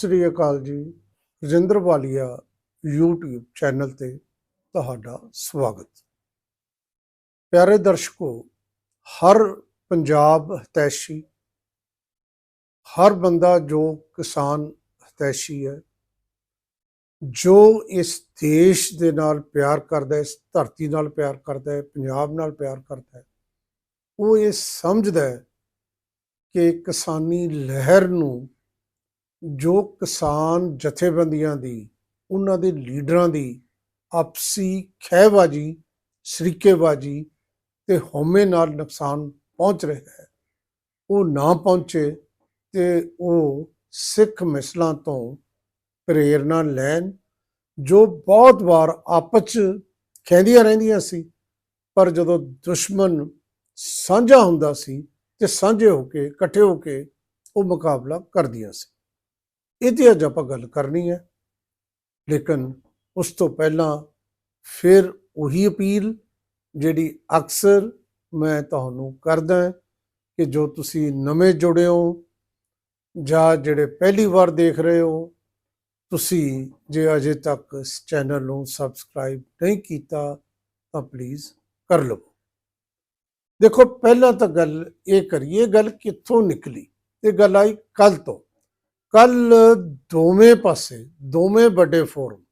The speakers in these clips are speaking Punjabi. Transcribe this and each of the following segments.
ਸ੍ਰੀ ਅਕਾਲ ਜੀ, ਰਜਿੰਦਰ ਵਾਲੀਆ YouTube ਚੈਨਲ ਤੇ ਤੁਹਾਡਾ ਸਵਾਗਤ। ਪਿਆਰੇ ਦਰਸ਼ਕੋ, ਹਰ ਪੰਜਾਬ ਹਤੈਸ਼ੀ, ਹਰ ਬੰਦਾ ਜੋ ਕਿਸਾਨ ਹਤੈਸ਼ੀ ਹੈ, ਜੋ ਇਸ ਦੇਸ਼ ਦੇ ਨਾਲ ਪਿਆਰ ਕਰਦਾ ਹੈ, ਇਸ ਧਰਤੀ ਨਾਲ ਪਿਆਰ ਕਰਦਾ ਹੈ, ਪੰਜਾਬ ਨਾਲ ਪਿਆਰ ਕਰਦਾ ਹੈ, ਉਹ ਇਹ ਸਮਝਦਾ ਹੈ ਕਿ ਕਿਸਾਨੀ ਲਹਿਰ ਨੂੰ ਜੋ ਕਿਸਾਨ ਜਥੇਬੰਦੀਆਂ ਦੀ, ਉਹਨਾਂ ਦੇ ਲੀਡਰਾਂ ਦੀ ਆਪਸੀ ਖਹਿਬਾਜੀ, ਸ਼ਰੀਕੇਬਾਜੀ ਤੇ ਹਉਮੈ ਨਾਲ ਨੁਕਸਾਨ ਪਹੁੰਚ ਰਿਹਾ ਹੈ। ਉਹ ਨਾ ਪਹੁੰਚੇ ਤੇ ਉਹ ਸਿੱਖ ਮਿਸਲਾਂ ਤੋਂ ਪ੍ਰੇਰਣਾ ਲੈਣ, ਜੋ ਬਹੁਤ ਵਾਰ ਆਪਸ ਚ ਖਹਿੰਦੀਆਂ ਰਹਿੰਦੀਆਂ ਸੀ, ਪਰ ਜਦੋਂ ਦੁਸ਼ਮਣ ਸਾਂਝਾ ਹੁੰਦਾ ਸੀ ਤੇ ਸਾਂਝੇ ਹੋ ਕੇ, ਇਕੱਠੇ ਹੋ ਕੇ ਉਹ ਮੁਕਾਬਲਾ ਕਰਦੀਆਂ ਸੀ। ਇਹਦੀ ਅੱਜ ਆਪਾਂ ਗੱਲ ਕਰਨੀ ਹੈ। ਲੇਕਿਨ ਉਸ ਤੋਂ ਪਹਿਲਾਂ ਫਿਰ ਉਹੀ ਅਪੀਲ ਜਿਹੜੀ ਅਕਸਰ ਮੈਂ ਤੁਹਾਨੂੰ ਕਰਦਾ ਕਿ ਜੋ ਤੁਸੀਂ ਨਵੇਂ ਜੁੜੇ ਹੋ ਜਾਂ ਜਿਹੜੇ ਪਹਿਲੀ ਵਾਰ ਦੇਖ ਰਹੇ ਹੋ, ਤੁਸੀਂ ਜੇ ਅਜੇ ਤੱਕ ਇਸ ਚੈਨਲ ਨੂੰ ਸਬਸਕ੍ਰਾਈਬ ਨਹੀਂ ਕੀਤਾ ਤਾਂ ਪਲੀਜ਼ ਕਰ ਲਵੋ। ਦੇਖੋ, ਪਹਿਲਾਂ ਤਾਂ ਗੱਲ ਇਹ ਕਰੀਏ ਗੱਲ ਕਿੱਥੋਂ ਨਿਕਲੀ? ਇਹ ਗੱਲ ਆਈ ਕੱਲ ਤੋਂ। ਕੱਲ ਦੋਵੇਂ ਪਾਸੇ, ਦੋਵੇਂ ਵੱਡੇ ਫੋਰਮ,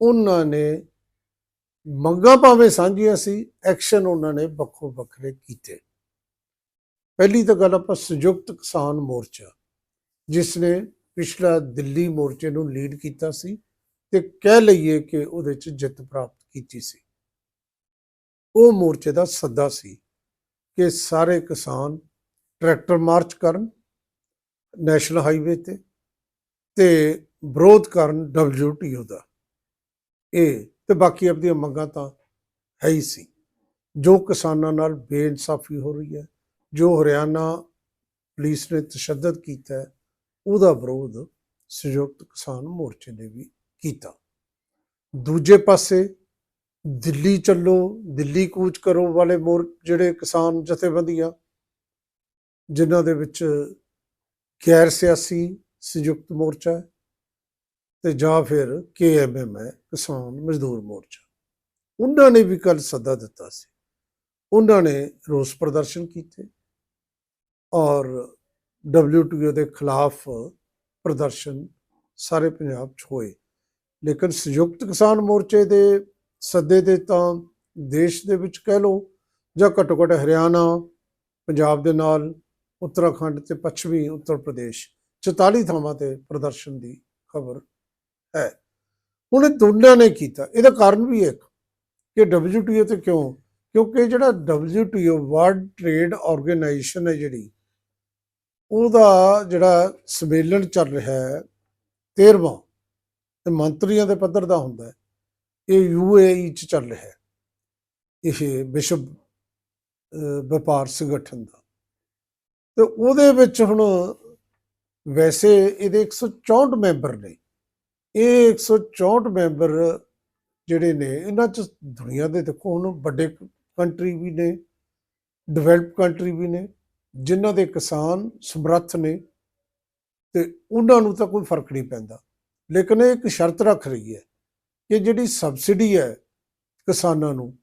ਉਹਨਾਂ ਨੇ ਮੰਗਾਂ ਭਾਵੇਂ ਸਾਂਝੀਆਂ ਸੀ, ਐਕਸ਼ਨ ਉਹਨਾਂ ਨੇ ਵੱਖੋ ਵੱਖਰੇ ਕੀਤੇ। ਪਹਿਲੀ ਤਾਂ ਗੱਲ ਆਪਾਂ ਸੰਯੁਕਤ ਕਿਸਾਨ ਮੋਰਚਾ, ਜਿਸ ਨੇ ਪਿਛਲਾ ਦਿੱਲੀ ਮੋਰਚੇ ਨੂੰ ਲੀਡ ਕੀਤਾ ਸੀ ਤੇ ਕਹਿ ਲਈਏ ਕਿ ਉਹਦੇ ਚ ਜਿੱਤ ਪ੍ਰਾਪਤ ਕੀਤੀ ਸੀ। ਉਹ ਮੋਰਚੇ ਦਾ ਸੱਦਾ ਸੀ ਕਿ ਸਾਰੇ ਕਿਸਾਨ ਟਰੈਕਟਰ ਮਾਰਚ ਕਰਨ ਨੈਸ਼ਨਲ ਹਾਈਵੇ ਤੇ ਤੇ ਵਿਰੋਧ ਕਰਨ ਡਬਲਯੂਟੀਓ ਦਾ। ਇਹ ਤੇ ਬਾਕੀ ਆਪਣੀਆਂ ਮੰਗਾਂ ਤਾਂ ਹੈ ਹੀ ਸੀ। ਜੋ ਕਿਸਾਨਾਂ ਨਾਲ ਬੇਇਨਸਾਫੀ ਹੋ ਰਹੀ ਹੈ, ਜੋ ਹਰਿਆਣਾ ਪੁਲਿਸ ਨੇ ਤਸ਼ੱਦਦ ਕੀਤਾ ਹੈ, ਉਹਦਾ ਵਿਰੋਧ ਸੰਯੁਕਤ ਕਿਸਾਨ ਮੋਰਚੇ ਨੇ ਵੀ ਕੀਤਾ। ਦੂਜੇ ਪਾਸੇ ਦਿੱਲੀ ਚੱਲੋ, ਦਿੱਲੀ ਕੂਚ ਕਰੋ ਵਾਲੇ ਮੋਰ, ਜਿਹੜੇ ਕਿਸਾਨ ਜਥੇਬੰਦੀਆਂ, ਜਿਨ੍ਹਾਂ ਦੇ ਵਿੱਚ ਗੈਰ ਸਿਆਸੀ ਸੰਯੁਕਤ ਮੋਰਚਾ ਹੈ ਤੇ ਜਾਂ ਫਿਰ ਕੇਐਮਐਮ ਹੈ, ਕਿਸਾਨ ਮਜ਼ਦੂਰ ਮੋਰਚਾ। ਉਹਨਾਂ ਨੇ ਵੀ ਕੱਲ ਸੱਦਾ ਦਿੱਤਾ ਸੀ। ਉਹਨਾਂ ਨੇ ਰੋਸ ਪ੍ਰਦਰਸ਼ਨ ਕੀਤੇ ਔਰ ਡਬਲਯੂਟੀਓ ਦੇ ਖਿਲਾਫ ਪ੍ਰਦਰਸ਼ਨ ਸਾਰੇ ਪੰਜਾਬ 'ਚ ਹੋਏ। ਲੇਕਿਨ ਸੰਯੁਕਤ ਕਿਸਾਨ ਮੋਰਚੇ ਦੇ ਸੱਦੇ ਤੇ ਤਾਂ ਦੇਸ਼ ਦੇ ਵਿੱਚ ਕਹਿ ਲਓ ਜਾਂ ਘੱਟੋ ਘੱਟ ਹਰਿਆਣਾ, ਪੰਜਾਬ ਦੇ ਨਾਲ ਉੱਤਰਾਖੰਡ ਤੇ ਪੱਛਮੀ ਉੱਤਰ ਪ੍ਰਦੇਸ਼ 44 ਥਾਵਾਂ ਤੇ ਪ੍ਰਦਰਸ਼ਨ ਦੀ ਖਬਰ ਹੈ। ਹੁਣ ਇਹ ਦੋਨਾਂ ਨੇ ਕੀਤਾ। ਇਹਦਾ ਕਾਰਨ ਵੀ ਇੱਕ ਕਿ WTO ਤੇ ਕਿਉਂ? ਕਿਉਂਕਿ ਜਿਹੜਾ WTO ਵਰਲਡ ਟ੍ਰੇਡ ਆਰਗੇਨਾਈਜੇਸ਼ਨ ਹੈ ਜਿਹੜੀ, ਉਹਦਾ ਜਿਹੜਾ ਸੰਮੇਲਨ ਚੱਲ ਰਿਹਾ ਹੈ 13ਵਾਂ ਤੇ ਮੰਤਰੀਆਂ ਦੇ ਪੱਧਰ ਦਾ ਹੁੰਦਾ ਹੈ। ਇਹ ਯੂਏਈ ਚ ਚੱਲ ਰਿਹਾ ਹੈ। ਇਹ ਵਿਸ਼ਵ ਵਪਾਰ ਸੰਗਠਨ ਦਾ। ਤੇ ਉਹਦੇ ਵਿੱਚ ਹੁਣ ਵੈਸੇ ਇਹਦੇ 164 ਮੈਂਬਰ ਨੇ। ਇਹ 164 ਮੈਂਬਰ ਜਿਹੜੇ ਨੇ, ਇਹਨਾਂ ਚ ਦੁਨੀਆ ਦੇ ਦੇਖੋ ਹੁਣ ਵੱਡੇ ਕੰਟਰੀ ਵੀ ਨੇ ਡਿਵੈਲਪ ਕੰਟਰੀ ਵੀ ਨੇ, ਜਿਨ੍ਹਾਂ ਦੇ ਕਿਸਾਨ ਸਮਰੱਥ ਨੇ ਤੇ ਉਹਨਾਂ ਨੂੰ ਤਾਂ ਕੋਈ ਫ਼ਰਕ ਨਹੀਂ ਪੈਂਦਾ। ਲੇਕਿਨ ਇਹ ਇੱਕ ਸ਼ਰਤ ਰੱਖ ਰਹੀ ਹੈ ਕਿ ਜਿਹੜੀ ਸਬਸਿਡੀ ਹੈ ਕਿਸਾਨਾਂ ਨੂੰ,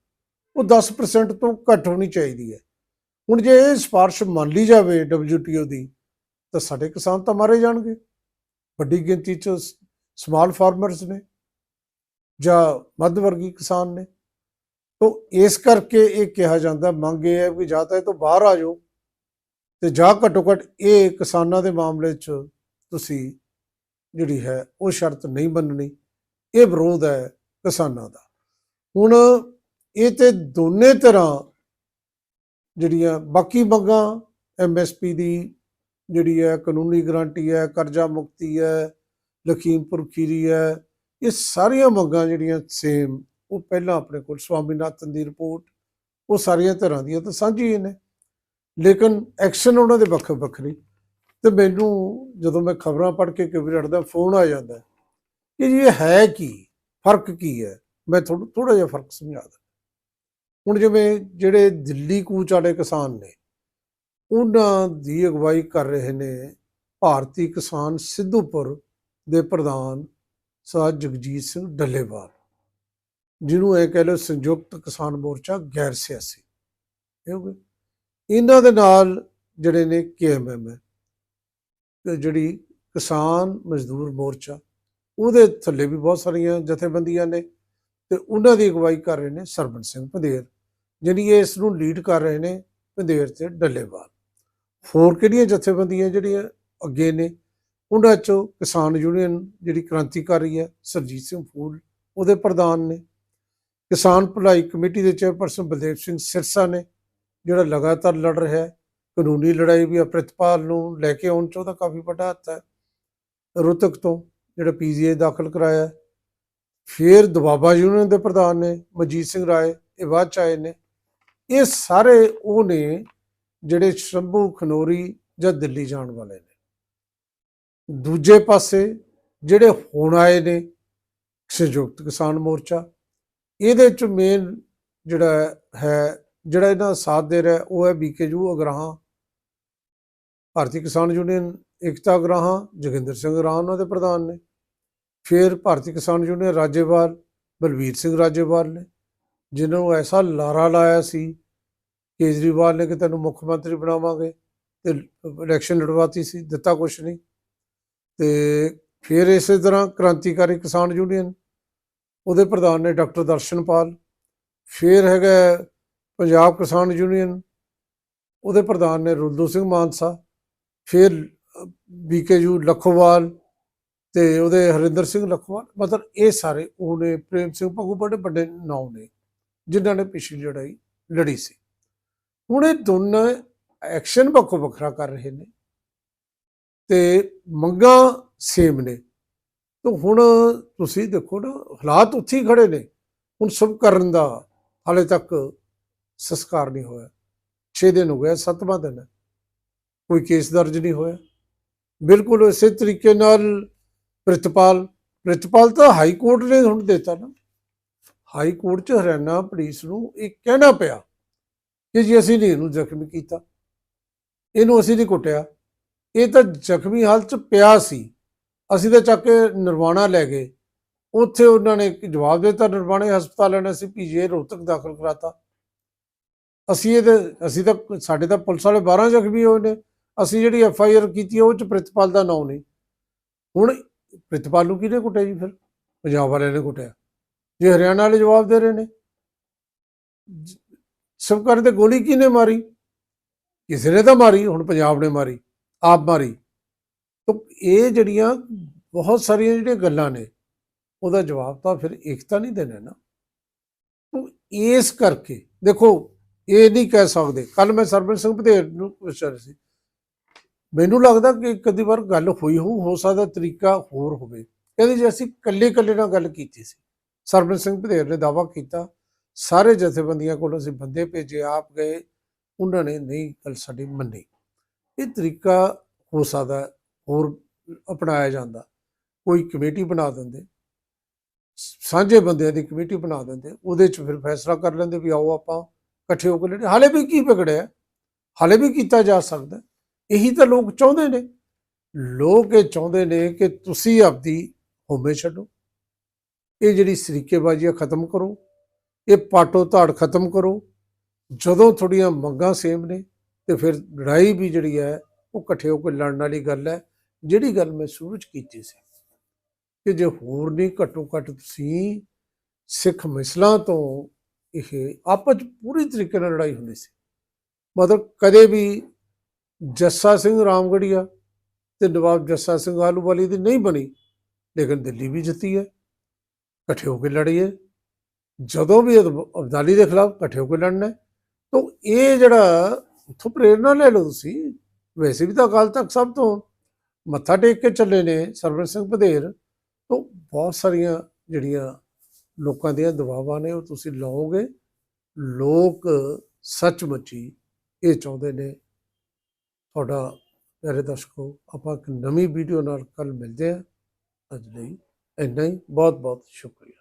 ਉਹ 10% ਤੋਂ ਘੱਟ ਹੋਣੀ ਚਾਹੀਦੀ ਹੈ। ਹੁਣ ਜੇ ਇਹ ਸਿਫਾਰਿਸ਼ ਮੰਨ ਲਈ ਜਾਵੇ WTO ਦੀ, ਤਾਂ ਸਾਡੇ ਕਿਸਾਨ ਤਾਂ ਮਾਰੇ ਜਾਣਗੇ। ਵੱਡੀ ਗਿਣਤੀ 'ਚ ਸਮਾਲ ਫਾਰਮਰਸ ਨੇ ਜਾਂ ਮੱਧ ਵਰਗੀ ਕਿਸਾਨ ਨੇ। ਤੋਂ ਇਸ ਕਰਕੇ ਇਹ ਕਿਹਾ ਜਾਂਦਾ, ਮੰਗ ਇਹ ਹੈ ਵੀ ਜਾਂ ਤਾਂ ਇਹ ਤੋਂ ਬਾਹਰ ਆ ਜਾਓ ਤੇ ਜਾਂ ਘੱਟੋ ਘੱਟ ਇਹ ਕਿਸਾਨਾਂ ਦੇ ਮਾਮਲੇ 'ਚ ਤੁਸੀਂ ਜਿਹੜੀ ਹੈ, ਉਹ ਸ਼ਰਤ ਨਹੀਂ ਮੰਨਣੀ। ਇਹ ਵਿਰੋਧ ਹੈ ਕਿਸਾਨਾਂ ਦਾ। ਹੁਣ ਇਹ ਤੇ ਦੋਨੇ ਤਰ੍ਹਾਂ ਜਿਹੜੀਆਂ ਬਾਕੀ ਮੰਗਾਂ ਐਮਐਸਪੀ ਦੀ ਜਿਹੜੀ ਹੈ, ਕਾਨੂੰਨੀ ਗਰੰਟੀ ਹੈ, ਕਰਜ਼ਾ ਮੁਕਤੀ ਹੈ, ਲਖੀਮਪੁਰ ਖੀਰੀ ਹੈ, ਇਹ ਸਾਰੀਆਂ ਮੰਗਾਂ ਜਿਹੜੀਆਂ ਸੇਮ ਉਹ ਪਹਿਲਾਂ ਆਪਣੇ ਕੋਲ ਸਵਾਮੀਨਾਥਨ ਦੀ ਰਿਪੋਰਟ ਉਹ ਸਾਰੀਆਂ ਤਰ੍ਹਾਂ ਦੀਆਂ ਤਾਂ ਸਾਂਝੀ ਨੇ। ਲੇਕਿਨ ਐਕਸ਼ਨ ਉਹਨਾਂ ਦੇ ਵੱਖ ਵੱਖਰੇ। ਤੇ ਮੈਨੂੰ ਜਦੋਂ ਮੈਂ ਖਬਰਾਂ ਪੜ੍ਹ ਕੇ ਕਈ ਵਾਰ ਅੜਦਾ ਫੋਨ ਆ ਜਾਂਦਾ ਕਿ ਜੀ ਇਹ ਹੈ ਕੀ? ਫ਼ਰਕ ਕੀ ਹੈ? ਮੈਂ ਥੋੜਾ ਥੋੜਾ ਜਿਹਾ ਫ਼ਰਕ ਸਮਝਾ ਦਾਂ ਹੁਣ ਜਿਵੇਂ ਜਿਹੜੇ ਦਿੱਲੀ ਕੂਚ ਵਾਲੇ ਕਿਸਾਨ ਨੇ, ਉਹਨਾਂ ਦੀ ਅਗਵਾਈ ਕਰ ਰਹੇ ਨੇ ਭਾਰਤੀ ਕਿਸਾਨ ਸਿੱਧੂਪੁਰ ਦੇ ਪ੍ਰਧਾਨ ਸਰ ਜਗਜੀਤ ਸਿੰਘ ਡੱਲੇਵਾਲ, ਜਿਹਨੂੰ ਇਹ ਕਹਿ ਲਓ ਸੰਯੁਕਤ ਕਿਸਾਨ ਮੋਰਚਾ ਗੈਰ ਸਿਆਸੀ ਇਹ ਹੋ? ਗਏ ਇਹਨਾਂ ਦੇ ਨਾਲ ਜਿਹੜੇ ਨੇ ਕੇਐਮਐਮ ਹੈ ਜਿਹੜੀ ਕਿਸਾਨ ਮਜ਼ਦੂਰ ਮੋਰਚਾ, ਉਹਦੇ ਥੱਲੇ ਵੀ ਬਹੁਤ ਸਾਰੀਆਂ ਜਥੇਬੰਦੀਆਂ ਨੇ। ਤੇ ਉਹਨਾਂ ਦੀ ਅਗਵਾਈ ਕਰ ਰਹੇ ਨੇ ਸਰਬਨ ਸਿੰਘ ਪੰਦੇਰ ਜਿਹੜੀ ਇਸ ਨੂੰ ਲੀਡ ਕਰ ਰਹੇ ਨੇ ਪੰਧੇਰ ਤੇ ਡੱਲੇਵਾਲ। ਹੋਰ ਕਿਹੜੀਆਂ ਜਥੇਬੰਦੀਆਂ ਜਿਹੜੀਆਂ ਅੱਗੇ ਨੇ? ਉਹਨਾਂ ਚੋਂ ਕਿਸਾਨ ਯੂਨੀਅਨ ਜਿਹੜੀ ਕ੍ਰਾਂਤੀਕਾਰੀ ਹੈ, ਸਰਜੀਤ ਸਿੰਘ ਫੂਲ, ਉਹਦੇ ਪ੍ਰਧਾਨ ਨੇ। ਕਿਸਾਨ ਭਲਾਈ ਕਮੇਟੀ ਦੇ ਚੇਅਰਪਰਸਨ ਬਲਦੇਵ ਸਿੰਘ ਸਿਰਸਾ ਨੇ, ਜਿਹੜਾ ਲਗਾਤਾਰ ਲੜ ਰਿਹਾ ਹੈ। ਕਾਨੂੰਨੀ ਲੜਾਈ ਵੀ ਅਪ੍ਰਿਤਪਾਲ ਨੂੰ ਲੈ ਕੇ ਆਉਣ ਚ ਉਹਦਾ ਕਾਫੀ ਵੱਡਾ ਹੱਥ ਹੈ। ਰੋਹਤਕ ਤੋਂ ਜਿਹੜਾ ਪੀਜੀਆਈ ਦਾਖਲ ਕਰਾਇਆ ਫਿਰ ਦਬਾਬਾ ਯੂਨੀਅਨ ਦੇ ਪ੍ਰਧਾਨ ਨੇ ਮਜੀਤ ਸਿੰਘ ਰਾਏ, ਇਹ ਬਾਅਦ ਚ ਆਏ ਨੇ। ਇਹ ਸਾਰੇ ਉਹ ਨੇ ਜਿਹੜੇ ਸ਼ੰਭੂ, ਖਨੋਰੀ ਜਾਂ ਦਿੱਲੀ ਜਾਣ ਵਾਲੇ ਨੇ। ਦੂਜੇ ਪਾਸੇ ਜਿਹੜੇ ਹੁਣ ਆਏ ਨੇ, ਸੰਯੁਕਤ ਕਿਸਾਨ ਮੋਰਚਾ, ਇਹਦੇ ਚ ਮੇਨ ਜਿਹੜਾ ਹੈ, ਜਿਹੜਾ ਇਹਨਾਂ ਦਾ ਸਾਥ ਦੇ ਰਿਹਾ, ਉਹ ਹੈ ਬੀਕੇਯੂ ਅਗਰਾਹਾਂ। ਭਾਰਤੀ ਕਿਸਾਨ ਯੂਨੀਅਨ, ਏਕਤਾ ਅਗਰਾਹਾਂ, ਜੋਗਿੰਦਰ ਸਿੰਘ ਅਗਰਾਹਾਂ ਉਹਨਾਂ ਦੇ ਪ੍ਰਧਾਨ ਨੇ। ਫਿਰ ਭਾਰਤੀ ਕਿਸਾਨ ਯੂਨੀਅਨ ਰਾਜੇਵਾਲ ਬਲਵੀਰ ਸਿੰਘ ਰਾਜੇਵਾਲ ਨੇ, ਜਿਨ੍ਹਾਂ ਨੂੰ ਐਸਾ ਲਾਰਾ ਲਾਇਆ ਸੀ, ਕੇਜਰੀਵਾਲ ਨੇ ਕਿ ਤੈਨੂੰ ਮੁੱਖ ਮੰਤਰੀ ਬਣਾਵਾਂਗੇ ਤੇ ਇਲੈਕਸ਼ਨ ਲੜਵਾਤੀ ਸੀ, ਦਿੱਤਾ ਕੁਛ ਨਹੀਂ। ਤੇ ਫਿਰ ਇਸੇ ਤਰ੍ਹਾਂ ਕ੍ਰਾਂਤੀਕਾਰੀ ਕਿਸਾਨ ਯੂਨੀਅਨ, ਉਹਦੇ ਪ੍ਰਧਾਨ ਨੇ ਡਾਕਟਰ ਦਰਸ਼ਨਪਾਲ, ਫਿਰ ਹੈਗਾ ਪੰਜਾਬ ਕਿਸਾਨ ਯੂਨੀਅਨ, ਉਹਦੇ ਪ੍ਰਧਾਨ ਨੇ ਰੁਲਦੂ ਸਿੰਘ ਮਾਨਸਾ, ਫਿਰ ਬੀਕੇਯੂ ਲਖੋਵਾਲ ਤੇ ਉਹਦੇ ਹਰਿੰਦਰ ਸਿੰਘ ਲਖਵਾਲ, ਮਤਲਬ ਇਹ ਸਾਰੇ ਉਹਨੇ ਪ੍ਰੇਮ ਸਿੰਘ ਭਗੂ ਬੜੇ ਵੱਡੇ ਨਾਮ ਨੇ, ਜਿਨ੍ਹਾਂ ਨੇ ਪਿਛਲੀ ਲੜਾਈ ਲੜੀ ਸੀ। ਹੁਣ ਇਹ ਦੋਨੋਂ ਐਕਸ਼ਨ ਵੱਖੋ ਵੱਖਰਾ ਕਰ ਰਹੇ ਨੇ ਤੇ ਮੰਗਾਂ ਸੇਮ ਨੇ। ਤਾਂ ਹੁਣ ਤੁਸੀਂ ਦੇਖੋ ਨਾ, ਹਾਲਾਤ ਉੱਥੇ ਹੀ ਖੜੇ ਨੇ। ਹੁਣ ਸਭ ਕਰਨ ਦਾ ਹਾਲੇ ਤੱਕ ਸੰਸਕਾਰ ਨਹੀਂ ਹੋਇਆ। 6 ਦਿਨ ਹੋ ਗਿਆ 7ਵਾਂ ਦਿਨ ਹੈ। ਕੋਈ ਕੇਸ ਦਰਜ ਨਹੀਂ ਹੋਇਆ। ਬਿਲਕੁਲ ਇਸੇ ਤਰੀਕੇ ਨਾਲ ਪ੍ਰਿਤਪਾਲ ਪ੍ਰਿਤਪਾਲ ਤਾਂ ਹਾਈ ਕੋਰਟ ਨੇ ਹੁਣ ਦਿੱਤਾ ਨਾ। ਹਾਈ ਕੋਰਟ 'ਚ ਹਰਿਆਣਾ ਪੁਲਿਸ ਨੂੰ ਇਹ ਕਹਿਣਾ ਪਿਆ ਕਿ ਜੀ ਅਸੀਂ ਨਹੀਂ ਇਹਨੂੰ ਜ਼ਖਮੀ ਕੀਤਾ। ਇਹਨੂੰ ਅਸੀਂ ਨਹੀਂ ਕੁੱਟਿਆ। ਇਹ ਤਾਂ ਜ਼ਖਮੀ ਹਾਲਤ 'ਚ ਪਿਆ ਸੀ। ਅਸੀਂ ਤਾਂ ਚੱਕ ਕੇ ਨਿਰਵਾਣਾ ਲੈ ਗਏ। ਉੱਥੇ ਉਹਨਾਂ ਨੇ ਜਵਾਬ ਦਿੱਤਾ, ਨਿਰਵਾਣੇ ਹਸਪਤਾਲ ਨੇ ਅਸੀਂ ਪੀਜੀਆਈ ਰੋਹਤਕ ਦਾਖਲ ਕਰਾਤਾ। ਅਸੀਂ ਇਹਦੇ, ਅਸੀਂ ਤਾਂ ਸਾਡੇ ਤਾਂ ਪੁਲਿਸ ਵਾਲੇ 12 ਜ਼ਖਮੀ ਹੋਏ ਨੇ। ਅਸੀਂ ਜਿਹੜੀ ਐਫ ਆਈ ਆਰ ਕੀਤੀ ਉਹ ਚ ਪ੍ਰਿਤਪਾਲ ਦਾ ਨਾਮ ਨਹੀਂ। ਹੁਣ ਪ੍ਰਿਤਪਾਲ ਨੂੰ ਕਿਹਨੇ ਕੁੱਟਿਆ ਜੀ ਫਿਰ? ਪੰਜਾਬ ਵਾਲਿਆਂ ਨੇ ਕੁੱਟਿਆ। ਜੇ ਹਰਿਆਣਾ ਵਾਲੇ ਜਵਾਬ ਦੇ ਰਹੇ ਨੇ? ਸਭ ਕਰਨ ਤੇ ਗੋਲੀ ਕਿਹਨੇ ਮਾਰੀ? ਕਿਸੇ ਨੇ ਤਾਂ ਮਾਰੀ, ਹੁਣ ਪੰਜਾਬ ਨੇ ਮਾਰੀ, ਆਪ ਮਾਰੀ। ਤਾਂ ਇਹ ਜਿਹੜੀਆਂ ਬਹੁਤ ਸਾਰੀਆਂ ਜਿਹੜੀਆਂ ਗੱਲਾਂ ਨੇ, ਉਹਦਾ ਜਵਾਬ ਤਾਂ ਫਿਰ ਏਕਤਾ ਨਹੀਂ ਦੇਣਾ ਨਾ। ਤਾਂ ਇਸ ਕਰਕੇ, ਦੇਖੋ, ਇਹ ਨਹੀਂ ਕਹਿ ਸਕਦੇ। ਕੱਲ ਮੈਂ ਸਰਬਨ ਸਿੰਘ ਪਧੇਰ ਨੂੰ ਪੁੱਛ ਰਿਹਾ ਸੀ। ਮੈਨੂੰ ਲੱਗਦਾ ਕਿ ਕਦੀ ਵਾਰ ਗੱਲ ਹੋਈ ਹੋ ਹੋ ਸਕਦਾ ਤਰੀਕਾ ਹੋਰ ਹੋਵੇ। ਕਹਿੰਦੇ ਜੇ ਅਸੀਂ ਕੱਲੇ ਕੱਲੇ ਨਾਲ ਗੱਲ ਕੀਤੀ ਸੀ ਸਰਬਨ ਸਿੰਘ ਪਧੇਰ ਨੇ ਦਾਵਾ ਕੀਤਾ, ਸਾਰੇ ਜਥੇਬੰਦੀਆਂ ਕੋਲੋਂ ਅਸੀਂ ਬੰਦੇ ਭੇਜੇ, ਆਪ ਗਏ, ਉਹਨਾਂ ਨੇ ਨਹੀਂ, ਗੱਲ ਸਾਡੀ ਮੰਨੀ। ਇਹ ਤਰੀਕਾ ਹੋ ਸਕਦਾ ਹੋਰ ਅਪਣਾਇਆ ਜਾਂਦਾ। ਕੋਈ ਕਮੇਟੀ ਬਣਾ ਦਿੰਦੇ, ਸਾਂਝੇ ਬੰਦਿਆਂ ਦੀ ਕਮੇਟੀ ਬਣਾ ਦਿੰਦੇ, ਉਹਦੇ ਚ ਫਿਰ ਫੈਸਲਾ ਕਰ ਲੈਂਦੇ ਵੀ ਆਓ ਆਪਾਂ, ਇਕੱਠੇ ਹੋ ਕੇ ਲੜੇ। ਹਾਲੇ ਵੀ ਕੀ ਵਿਗੜਿਆ? ਹਾਲੇ ਵੀ ਕੀਤਾ ਜਾ ਸਕਦਾ? ਇਹੀ ਤਾਂ ਲੋਕ ਚਾਹੁੰਦੇ ਨੇ। ਲੋਕ ਇਹ ਚਾਹੁੰਦੇ ਨੇ ਕਿ ਤੁਸੀਂ ਆਪਦੀ ਹੋਮੇ ਛੱਡੋ। ਇਹ ਜਿਹੜੀ ਸਰੀਕੇਬਾਜ਼ੀ ਆ ਖਤਮ ਕਰੋ। ਇਹ ਪਾਟੋ ਧਾੜ ਖਤਮ ਕਰੋ। ਜਦੋਂ ਤੁਹਾਡੀਆਂ ਮੰਗਾਂ ਸੇਮ ਨੇ ਤੇ ਫਿਰ ਲੜਾਈ ਵੀ ਜਿਹੜੀ ਹੈ, ਉਹ ਇਕੱਠੇ ਹੋ ਕੇ ਲੜਨ ਵਾਲੀ ਗੱਲ ਹੈ, ਜਿਹੜੀ ਗੱਲ ਮੈਂ ਸ਼ੁਰੂ ਚ ਕੀਤੀ ਸੀ। ਕਿ ਜੇ ਹੋਰ ਨਹੀਂ ਘੱਟੋ ਘੱਟ ਤੁਸੀਂ ਸਿੱਖ ਮਿਸਲਾਂ ਤੋਂ ਇਹ ਆਪਸ 'ਚ ਪੂਰੀ ਤਰੀਕੇ ਨਾਲ ਲੜਾਈ ਹੁੰਦੀ ਸੀ। ਮਤਲਬ ਕਦੇ ਵੀ ਜੱਸਾ ਸਿੰਘ ਰਾਮਗੜੀਆ ਤੇ ਨਵਾਬ ਜੱਸਾ ਸਿੰਘ ਆਲੂਵਾਲੀ ਦੀ ਨਹੀਂ ਬਣੀ, ਲੇਕਿਨ ਦਿੱਲੀ ਵੀ ਜਿੱਤੀ ਹੈ, ਇਕੱਠੇ ਹੋ ਕੇ ਲੜੀਏ ਜਦੋਂ ਵੀ ਅਬ- ਅਬਦਾਲੀ ਦੇ ਖਿਲਾਫ ਇਕੱਠੇ ਹੋ ਕੇ ਲੜਨਾ ਤਾਂ ਇਹ ਜਿਹੜਾ ਉੱਥੋਂ ਪ੍ਰੇਰਣਾ ਲੈ ਲਓ ਤੁਸੀਂ, ਵੈਸੇ ਵੀ ਤਾਂ ਅਕਾਲ ਤਖਤ ਸਭ ਤੋਂ ਮੱਥਾ ਟੇਕ ਕੇ ਚੱਲੇ ਨੇ ਸਰਵਨ ਸਿੰਘ ਵਧੇਰ ਤਾਂ ਬਹੁਤ ਸਾਰੀਆਂ ਜਿਹੜੀਆਂ ਲੋਕਾਂ ਦੀਆਂ ਦਬਾਵਾਂ ਨੇ ਉਹ ਤੁਸੀਂ ਲਓਗੇ, ਲੋਕ ਸੱਚਮੁੱਚੀ ਇਹ ਚਾਹੁੰਦੇ ਨੇ ਤੁਹਾਡਾ ਪਿਆਰੇ ਦਰਸ਼ਕੋ, ਆਪਾਂ ਇੱਕ ਨਵੀਂ ਵੀਡੀਓ ਨਾਲ ਕੱਲ ਮਿਲਦੇ ਹਾਂ। ਅੱਜ ਲਈ ਇੰਨਾ ਹੀ। ਬਹੁਤ ਬਹੁਤ ਸ਼ੁਕਰੀਆ।